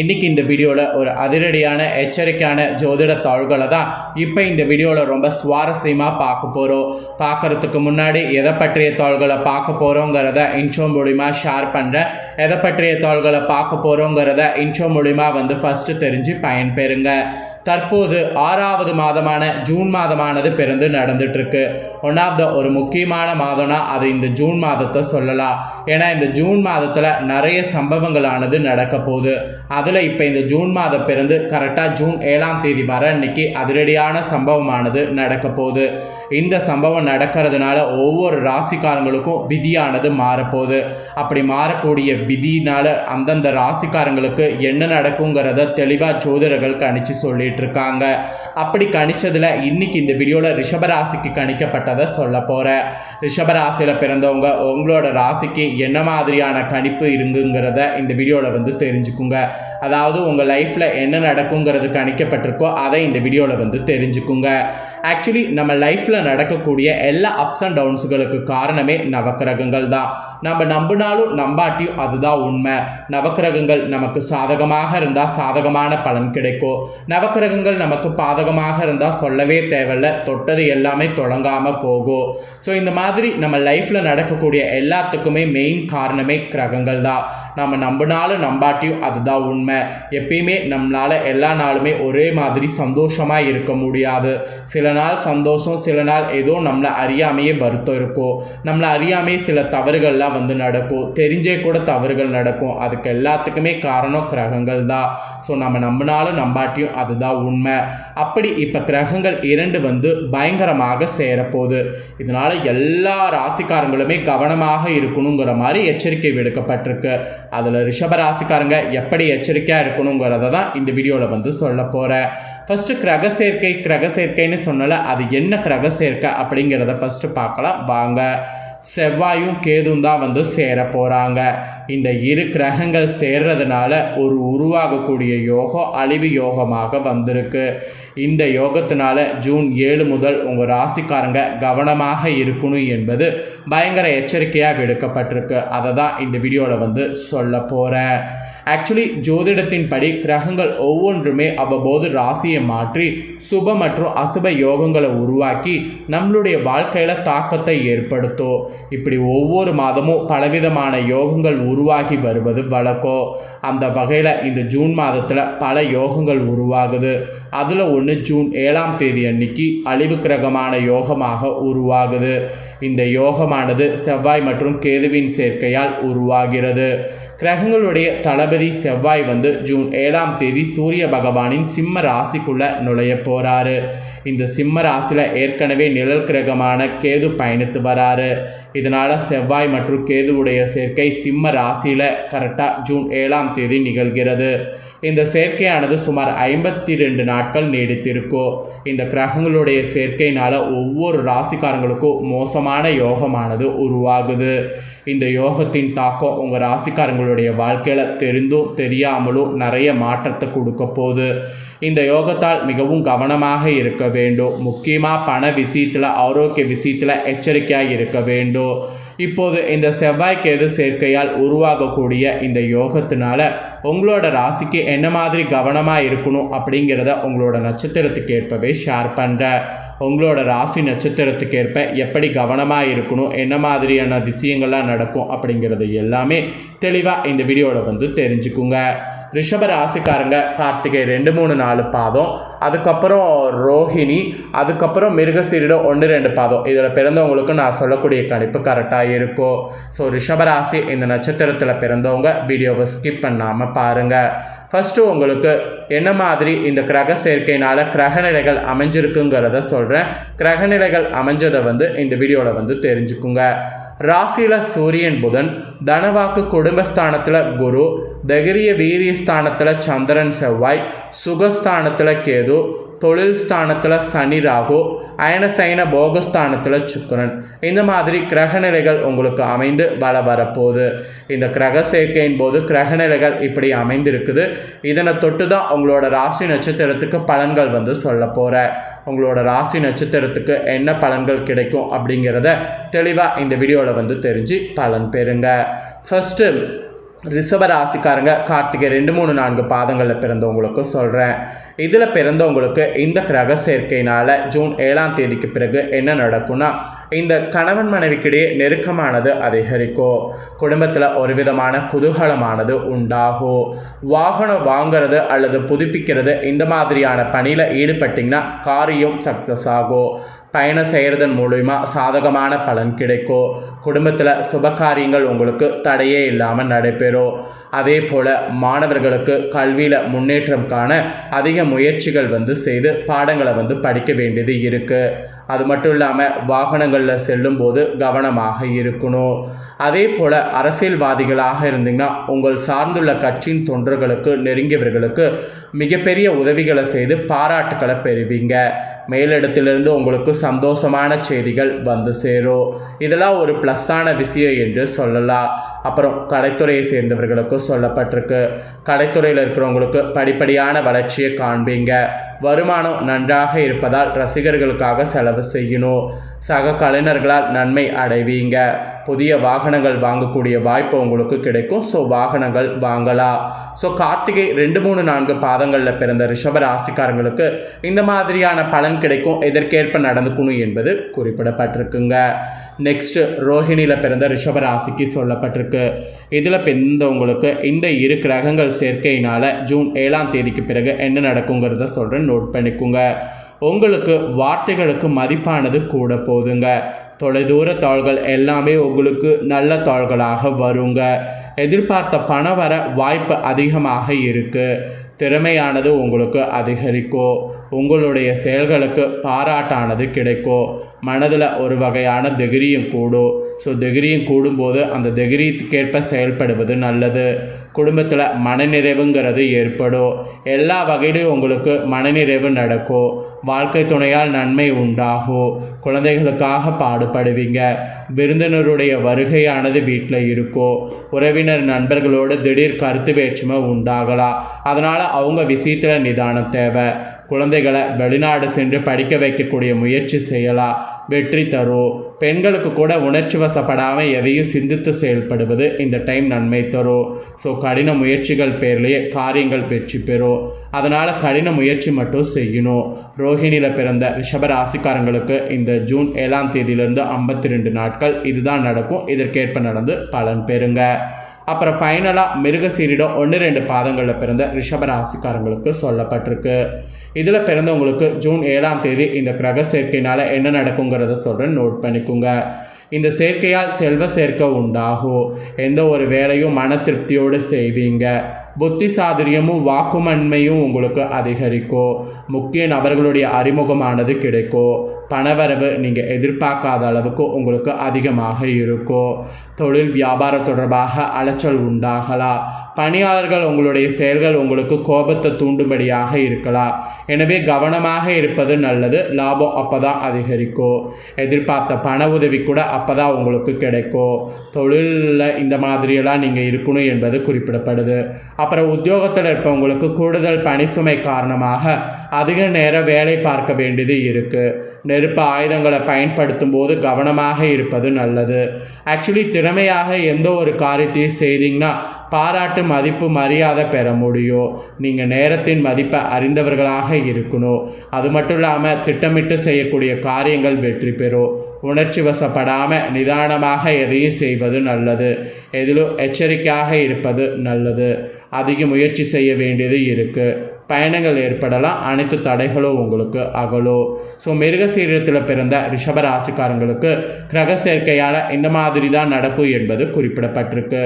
இன்றைக்கி இந்த வீடியோவில் ஒரு அதிரடியான எச்சரிக்கையான ஜோதிட தாள்களை தான் இப்போ இந்த வீடியோவில் ரொம்ப சுவாரஸ்யமாக பார்க்க போகிறோம் பார்க்கறதுக்கு முன்னாடி எதை பற்றிய தாள்களை பார்க்க போகிறோங்கிறத இன்ட்ரோ மூலிமா ஷேர் பண்ணுறேன் எதை பற்றிய தாள்களை பார்க்க போகிறோங்கிறத இன்ட்ரோ மூலிமா வந்து ஃபஸ்ட்டு தெரிஞ்சு பயன்பெறுங்க. தற்போது ஆறாவது மாதமான ஜூன் மாதமானது பிறந்து நடந்துட்டுருக்கு. ஒன் ஆஃப் த ஒரு முக்கியமான மாதம்னா அது இந்த ஜூன் மாதத்தை சொல்லலாம் ஏன்னா இந்த ஜூன் மாதத்தில் நிறைய சம்பவங்களானது நடக்க போகுது. அதில் இப்போ இந்த ஜூன் மாதம் பிறந்து கரெக்டாக ஜூன் ஏழாம் தேதி வர அன்னைக்கு அதிரடியான சம்பவமானது நடக்க போகுது. இந்த சம்பவம் நடக்கிறதுனால ஒவ்வொரு ராசிக்காரங்களுக்கும் விதியானது மாறப்போகுது. அப்படி மாறக்கூடிய விதினால அந்தந்த ராசிக்காரங்களுக்கு என்ன நடக்குங்கிறத தெளிவாக ஜோதிடர்கள் கணிச்சு சொல்லிட்டு இருக்காங்க. அப்படி கணிச்சதில் இன்னைக்கு இந்த வீடியோவில் ரிஷபராசிக்கு கணிக்கப்பட்டதை சொல்ல போகிறேன் ரிஷபராசியில் பிறந்தவங்க உங்களோட ராசிக்கு என்ன மாதிரியான கணிப்பு இருங்குங்கிறத இந்த வீடியோவில் வந்து தெரிஞ்சுக்குங்க. அதாவது உங்கள் லைஃப்பில் என்ன நடக்குங்கிறது கணிக்கப்பட்டிருக்கோ அதை இந்த வீடியோவில் வந்து தெரிஞ்சுக்குங்க. ஆக்சுவலி நம்ம லைஃப்பில் நடக்கக்கூடிய எல்லா அப்ஸ் அண்ட் டவுன்ஸுகளுக்கு காரணமே நவக்கிரகங்கள் தான். நம்ம நம்பினாலும் நம்பாட்டியும் அதுதான் உண்மை. நவக்கிரகங்கள் நமக்கு சாதகமாக இருந்தால் சாதகமான பலன் கிடைக்கும். நவக்கிரகங்கள் நமக்கு பாதகமாக இருந்தால் சொல்லவே தேவையில்ல. தொட்டது எல்லாமே தொடங்காமல் போகும். ஸோ இந்த மாதிரி நம்ம லைஃப்பில் நடக்கக்கூடிய எல்லாத்துக்குமே மெயின் காரணமே கிரகங்கள் தான். நம்ம நம்பினாலும் நம்பாட்டியும் அதுதான் உண்மை. எப்பயுமே நம்மளால் எல்லா நாளுமே ஒரே மாதிரி சந்தோஷமாக இருக்க முடியாது. சில நாள் சந்தோஷம் சில நாள் ஏதோ நம்மளை அறியாமையே வருத்தம் இருக்கும். நம்மளை அறியாமையே சில தவறுகள்லாம் வந்து நடக்கும். தெரிஞ்சே கூட தவறுகள் நடக்கும். அதுக்கு எல்லாத்துக்குமே காரணம் கிரகங்கள் தான். ஸோ நம்ம நம்பினாலும் நம்பாட்டியும் அதுதான் உண்மை. அப்படி இப்போ கிரகங்கள் இரண்டு வந்து பயங்கரமாக சேரப்போகுது. இதனால் எல்லா ராசிக்காரங்களுமே கவனமாக இருக்கணுங்கிற மாதிரி எச்சரிக்கை விடுக்கப்பட்டிருக்கு. அதில் ரிஷபராசிக்காரங்க எப்படி எச்சரிக்கையாக இருக்கணுங்கிறத தான் இந்த வீடியோவில் வந்து சொல்ல போகிறேன் ஃபஸ்ட்டு கிரக சேர்க்கை கிரக சேர்க்கைன்னு சொன்னல அது என்ன கிரக சேர்க்கை அப்படிங்கிறத ஃபஸ்ட்டு பார்க்கலாம். வாங்க. செவ்வாயும் கேதும் தான் வந்து சேர போகிறாங்க இந்த இரு கிரகங்கள் சேர்றதுனால ஒரு உருவாகக்கூடிய யோகம் அழிவு யோகமாக வந்திருக்கு. இந்த யோகத்தினால ஜூன் ஏழு முதல் உங்கள் ராசிக்காரங்க கவனமாக இருக்கணும் என்பது பயங்கர எச்சரிக்கையாக விடுக்கப்பட்டிருக்கு அதை தான் இந்த வீடியோவில் வந்து சொல்ல போகிறேன் ஆக்சுவலி ஜோதிடத்தின் படி கிரகங்கள் ஒவ்வொன்றுமே அவ்வப்போது ராசியை மாற்றி சுப மற்றும் அசுப யோகங்களை உருவாக்கி நம்மளுடைய வாழ்க்கையில் தாக்கத்தை ஏற்படுத்தும். இப்படி ஒவ்வொரு மாதமும் பலவிதமான யோகங்கள் உருவாகி வருவது வழக்கம். அந்த வகையில் இந்த ஜூன் மாதத்தில் பல யோகங்கள் உருவாகுது. அதில் ஒன்று ஜூன் ஏழாம் தேதி அன்னைக்கு அழிவு கிரகமான யோகமாக உருவாகுது. இந்த யோகமானது செவ்வாய் மற்றும் கேதுவின் சேர்க்கையால் உருவாகிறது. கிரகங்களுடைய தளபதி செவ்வாய் வந்து ஜூன் ஏழாம் தேதி சூரிய பகவானின் சிம்ம ராசிக்குள்ள நுழைய போறாரு. இந்த சிம்ம ராசியில் ஏற்கனவே நிழல் கிரகமான கேது பயணித்து வராரு. இதனால் செவ்வாய் மற்றும் கேதுவுடைய சேர்க்கை சிம்ம ராசியில் கரெக்டாக ஜூன் ஏழாம் தேதி நிகழ்கிறது. இந்த சேர்க்கையானது சுமார் ஐம்பத்தி ரெண்டு நாட்கள் நீடித்திருக்கும் இந்த கிரகங்களுடைய சேர்க்கையினால் ஒவ்வொரு ராசிக்காரங்களுக்கும் மோசமான யோகமானது உருவாகுது. இந்த யோகத்தின் தாக்கம் உங்கள் ராசிக்காரங்களுடைய வாழ்க்கையில் தெரிந்தும் தெரியாமலும் நிறைய மாற்றத்தை கொடுக்க போகுது. இந்த யோகத்தால் மிகவும் கவனமாக இருக்க வேண்டும். முக்கியமாக பண விஷயத்தில் ஆரோக்கிய விஷயத்தில் எச்சரிக்கையாக இருக்க வேண்டும். இப்போது இந்த செவ்வாய்க்கேது சேர்க்கையால் உருவாகக்கூடிய இந்த யோகத்தினால உங்களோட ராசிக்கு என்ன மாதிரி கவனமாக இருக்கணும் அப்படிங்கிறத உங்களோட நட்சத்திரத்துக்கு ஏற்பவே ஷேர் பண்ணுறேன் உங்களோட ராசி நட்சத்திரத்துக்கு ஏற்ப எப்படி கவனமாக இருக்கணும் என்ன மாதிரியான விஷயங்கள்லாம் நடக்கும் அப்படிங்கிறது எல்லாமே தெளிவாக இந்த வீடியோவில் வந்து தெரிஞ்சுக்குங்க. ரிஷப ராசிக்காரங்க கார்த்திகை ரெண்டு மூணு நாலு பாதம். அதுக்கப்புறம் ரோஹிணி அதுக்கப்புறம் மிருகசீரிடம் ஒன்று ரெண்டு பாதம். இதில் பிறந்தவங்களுக்கு நான் சொல்லக்கூடிய கணிப்பு கரெக்டாக இருக்கும். ஸோ ரிஷபராசி இந்த நட்சத்திரத்தில் பிறந்தவங்க வீடியோவை ஸ்கிப் பண்ணாமல் பாருங்கள் ஃபஸ்ட்டு உங்களுக்கு என்ன மாதிரி இந்த கிரக சேர்க்கையினால் கிரகநிலைகள் அமைஞ்சிருக்குங்கிறத சொல்கிறேன் கிரகநிலைகள் அமைஞ்சதை வந்து இந்த வீடியோவில் வந்து தெரிஞ்சுக்குங்க. ராசியில் சூரியன் புதன் தனவாக்கு குடும்பஸ்தானத்தில் குரு தகிரிய வீரியஸ்தானத்தில் சந்திரன் செவ்வாய் சுகஸ்தானத்தில் கேது தொழில் ஸ்தானத்தில் சனி ராகு அயனசைன போகஸ்தானத்தில் சுக்கரன். இந்த மாதிரி கிரகநிலைகள் உங்களுக்கு அமைந்து வள வரப்போகுது. இந்த கிரக சேர்க்கையின் போது கிரகநிலைகள் இப்படி அமைந்திருக்குது. இதனை தொட்டு தான் உங்களோட ராசி நட்சத்திரத்துக்கு பலன்கள் வந்து சொல்ல போகிறேன் உங்களோட ராசி நட்சத்திரத்துக்கு என்ன பலன்கள் கிடைக்கும் அப்படிங்கிறத தெளிவாக இந்த வீடியோவில் வந்து தெரிஞ்சு பலன் பெறுங்க. ஃபஸ்ட்டு ரிஷபராசிக்காரங்க கார்த்திகை ரெண்டு மூணு நான்கு பாதங்களில் பிறந்தவங்களுக்கு சொல்கிறேன் இதில் பிறந்தவங்களுக்கு இந்த கிரக சேர்க்கையினால் ஜூன் ஏழாம் தேதிக்கு பிறகு என்ன நடக்கும்னா இந்த கணவன் மனைவிக்கிடையே நெருக்கமானது அதிகரிக்கும். குடும்பத்தில் ஒரு விதமான குதூகலமானது உண்டாகும். வாகனம் வாங்குறது அல்லது புதுப்பிக்கிறது இந்த மாதிரியான பணியில் ஈடுபட்டிங்கன்னா காரியம் சக்ஸஸ் ஆகும். பயணம் செய்கிறதன் மூலிமா சாதகமான பலன் கிடைக்கும் குடும்பத்தில் சுபகாரியங்கள் உங்களுக்கு தடையே இல்லாமல் நடைபெறும் அதே போல் மாணவர்களுக்கு கல்வியில் முன்னேற்றம் காண அதிக முயற்சிகள் வந்து செய்து பாடங்களை வந்து படிக்க வேண்டியது இருக்குது அது மட்டும் இல்லாமல் வாகனங்களில் செல்லும்போது கவனமாக இருக்கணும். அதே போல் அரசியல்வாதிகளாக இருந்தீங்கன்னா உங்கள் சார்ந்துள்ள கட்சியின் தொண்டர்களுக்கு நெருங்கியவர்களுக்கு மிகப்பெரிய உதவிகளை செய்து பாராட்டுக்களை பெறுவீங்க. மேலிடத்திலிருந்து உங்களுக்கு சந்தோஷமான செய்திகள் வந்து சேரும். இதெல்லாம் ஒரு ப்ளஸ்ஸான விஷயம் என்று சொல்லலாம். அப்புறம் கலைத்துறையை சேர்ந்தவர்களுக்கும் சொல்லப்பட்டிருக்கு. கலைத்துறையில் இருக்கிறவங்களுக்கு படிப்படியான வளர்ச்சியை காண்பீங்க. வருமானம் நன்றாக இருப்பதால் ரசிகர்களுக்காக செலவு செய்யணும். சக கலைஞர்களால் நன்மை அடைவீங்க. புதிய வாகனங்கள் வாங்கக்கூடிய வாய்ப்பு உங்களுக்கு கிடைக்கும். ஸோ வாகனங்கள் வாங்கலாம். ஸோ கார்த்திகை ரெண்டு மூணு நான்கு பாதங்களில் பிறந்த ரிஷப ராசிக்காரங்களுக்கு இந்த மாதிரியான பலன் கிடைக்கும். எதற்கேற்ப நடந்துக்கணும் என்பது குறிப்பிடப்பட்டிருக்குங்க. நெக்ஸ்ட்டு ரோஹிணியில் பிறந்த ரிஷப ராசிக்கு சொல்லப்பட்டிருக்கு. இதில் பிறந்தவங்களுக்கு இந்த இரு கிரகங்கள் சேர்க்கையினால் ஜூன் ஏழாம் தேதிக்கு பிறகு என்ன நடக்குங்கிறத சொல்கிறேன் நோட் பண்ணிக்கோங்க. உங்களுக்கு வார்த்தைகளுக்கு மதிப்பானது கூட போதுங்க. தொலைதூர தாள்கள் எல்லாமே உங்களுக்கு நல்ல தாள்களாக வருங்க. எதிர்பார்த்த பண வர வாய்ப்பு அதிகமாக இருக்குது திறமையானது உங்களுக்கு அதிகரிக்கும் உங்களுடைய செயல்களுக்கு பாராட்டானது கிடைக்கும் மனதில் ஒரு வகையான திகிரியும் கூடும். ஸோ திகிரியும் கூடும்போது அந்த திகிரிக்கேற்ப செயல்படுவது நல்லது. குடும்பத்தில் மனநிறைவுங்கிறது ஏற்படும். எல்லா வகையிலும் உங்களுக்கு மனநிறைவு நடக்கும். வாழ்க்கை துணையால் நன்மை உண்டாகும். குழந்தைகளுக்காக பாடுபடுவீங்க. விருந்தினருடைய வருகையானது வீட்டில் இருக்கும். உறவினர் நண்பர்களோடு திடீர் கருத்து வேற்றுமை உண்டாகலாம். அதனால் அவங்க விஷயத்தில் நிதானம் தேவை. குழந்தைகளை வெளிநாடு சென்று படிக்க வைக்கக்கூடிய முயற்சி செய்யலாம் வெற்றி தரும் பெண்களுக்கு கூட உணர்ச்சி வசப்படாமல் எதையும் சிந்தித்து செயல்படுவது இந்த டைம் நன்மை தரும் ஸோ கடின முயற்சிகள் பேர்லேயே காரியங்கள் வெற்றி பெறும் அதனால் கடின முயற்சி மட்டும் செய்யணும். ரோஹிணியில் பிறந்த ரிஷபராசிக்காரங்களுக்கு இந்த ஜூன் ஏழாம் தேதியிலிருந்து ஐம்பத்தி ரெண்டு நாட்கள் இதுதான் நடக்கும். இதற்கேற்ப நடந்து பலன் பெறுங்க. அப்புறம் ஃபைனலாக மிருகசீரிடம் ஒன்று ரெண்டு பாதங்களில் பிறந்த ரிஷபராசிக்காரங்களுக்கு சொல்லப்பட்டிருக்கு. இதில் பிறந்தவங்களுக்கு ஜூன் ஏழாம் தேதி இந்த கிரக சேர்க்கையினால் என்ன நடக்குங்கிறத சொல்கிறேன் நோட் பண்ணிக்கோங்க. இந்த சேர்க்கையால் செல்வ சேர்க்கை உண்டாகும். எந்த ஒரு வேலையும் மன திருப்தியோடு செய்வீங்க. புத்தி சாதுரியமும் வாக்குமன்மையும் உங்களுக்கு அதிகரிக்கும் முக்கிய நபர்களுடைய அறிமுகமானது கிடைக்கும் பணவரவு நீங்கள் எதிர்பார்க்காத அளவுக்கு உங்களுக்கு அதிகமாக இருக்கும் தொழில் வியாபாரம் தொடர்பாக அலைச்சல் உண்டாகலாம் பணியாளர்கள் உங்களுடைய செயல்கள் உங்களுக்கு கோபத்தை தூண்டும்படியாக இருக்கலாம். எனவே கவனமாக இருப்பது நல்லது லாபம் அப்போ தான் அதிகரிக்கும் எதிர்பார்த்த பண உதவி கூட அப்போ தான் உங்களுக்கு கிடைக்கும் தொழிலில் இந்த மாதிரியெல்லாம் நீங்கள் இருக்கணும் என்பது குறிப்பிடப்படுது. அப்புறம் உத்தியோகத்தில் இருப்பவங்களுக்கு கூடுதல் பணி சுமை காரணமாக அதிக நேரம் வேலை பார்க்க வேண்டியது இருக்குது நெருப்பு ஆயுதங்களை பயன்படுத்தும் போது கவனமாக இருப்பது நல்லது. ஆக்சுவலி திறமையாக எந்த ஒரு காரியத்தையும் செய்தீங்கன்னா பாராட்டு மதிப்பு மரியாதை பெற முடியும். நீங்கள் நேரத்தின் மதிப்பை அறிந்தவர்களாக இருக்கணும். அது மட்டும் இல்லாமல் திட்டமிட்டு செய்யக்கூடிய காரியங்கள் வெற்றி பெறும். உணர்ச்சி வசப்படாமல் நிதானமாக எதையும் செய்வது நல்லது. எதிலும் எச்சரிக்கையாக இருப்பது நல்லது. அதிக முயற்சி செய்ய வேண்டியது இருக்குது பயணங்கள் ஏற்படலாம். அனைத்து தடைகளும் உங்களுக்கு அகலும். ஸோ மிருகசீரத்தில் பிறந்த ரிஷப ராசிக்காரங்களுக்கு கிரக சேர்க்கையால் இந்த மாதிரி தான் நடக்கும் என்பது குறிப்பிடப்பட்டிருக்கு.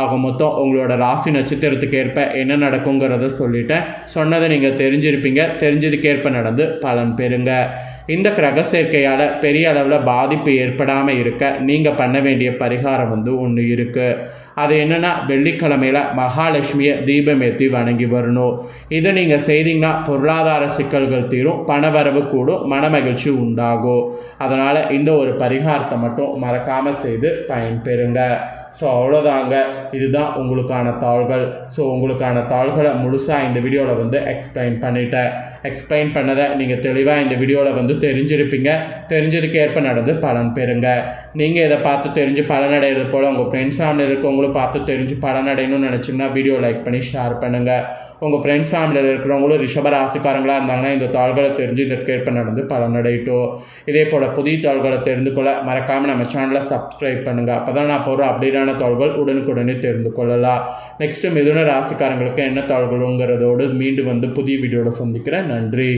ஆக மொத்தம் உங்களோட ராசி நட்சத்திரத்துக்கு ஏற்ப என்ன நடக்குங்கிறத சொல்லிட்டேன். சொன்னதை நீங்கள் தெரிஞ்சிருப்பீங்க. தெரிஞ்சதுக்கேற்ப நடந்து பலன் பெறுங்க. இந்த கிரக சேர்க்கையால் பெரிய அளவில் பாதிப்பு ஏற்படாமல் இருக்க நீங்கள் பண்ண வேண்டிய பரிகாரம் வந்து ஒன்று இருக்குது அது என்னென்னா வெள்ளிக்கிழமையில் மகாலட்சுமியை தீபம் ஏற்றி வணங்கி வரணும். இதை நீங்கள் செய்தீங்கன்னா பொருளாதார சிக்கல்கள் தீரும் பணவரவு கூடும் மனமகிழ்ச்சி உண்டாகும். அதனால் இந்த ஒரு பரிகாரத்தை மட்டும் மறக்காமல் செய்து பயன்பெறுங்க. ஸோ அவ்வளோதாங்க இதுதான் உங்களுக்கான தாள்கள். ஸோ உங்களுக்கான தாள்களை முழுசாக இந்த வீடியோவில் வந்து எக்ஸ்பிளைன் பண்ணிட்டேன். எக்ஸ்பிளைன் பண்ணதை நீங்கள் தெளிவாக இந்த வீடியோவில் வந்து தெரிஞ்சிருப்பீங்க. தெரிஞ்சதுக்கு ஏற்ப நடந்து பலன் பெறுங்க. நீங்கள் இதை பார்த்து தெரிஞ்சு பலனடைகிறது போல் உங்கள் ஃப்ரெண்ட்ஸ் ஃபேமிலி இருக்கவங்களும் பார்த்து தெரிஞ்சு பலனடையணும்னு நினச்சிங்கன்னா வீடியோ லைக் பண்ணி ஷேர் பண்ணுங்கள் உங்கள் ஃப்ரெண்ட்ஸ் ஃபேமிலியில் இருக்கிறவங்களும் ரிஷப ராசிக்காரங்களாக இருந்தாங்கன்னா இந்த தாள்களை தெரிஞ்சு இதற்கேற்ப நடந்து பலனடையட்டும் இதே போல் புதிய தாள்களை தெரிந்து கொள்ள மறக்காமல் நம்ம சேனலை சப்ஸ்கிரைப் பண்ணுங்கள் அப்போ தான் நான் போகிற அப்டேட்டான தாள்கள் உடனுக்குடனே தெரிந்து கொள்ளலாம். நெக்ஸ்ட்டு மிதுன ராசிக்காரங்களுக்கு என்ன தாள்களுங்கிறதோடு மீண்டும் வந்து புதிய வீடியோவில் சந்திக்கிறேன். நன்றி.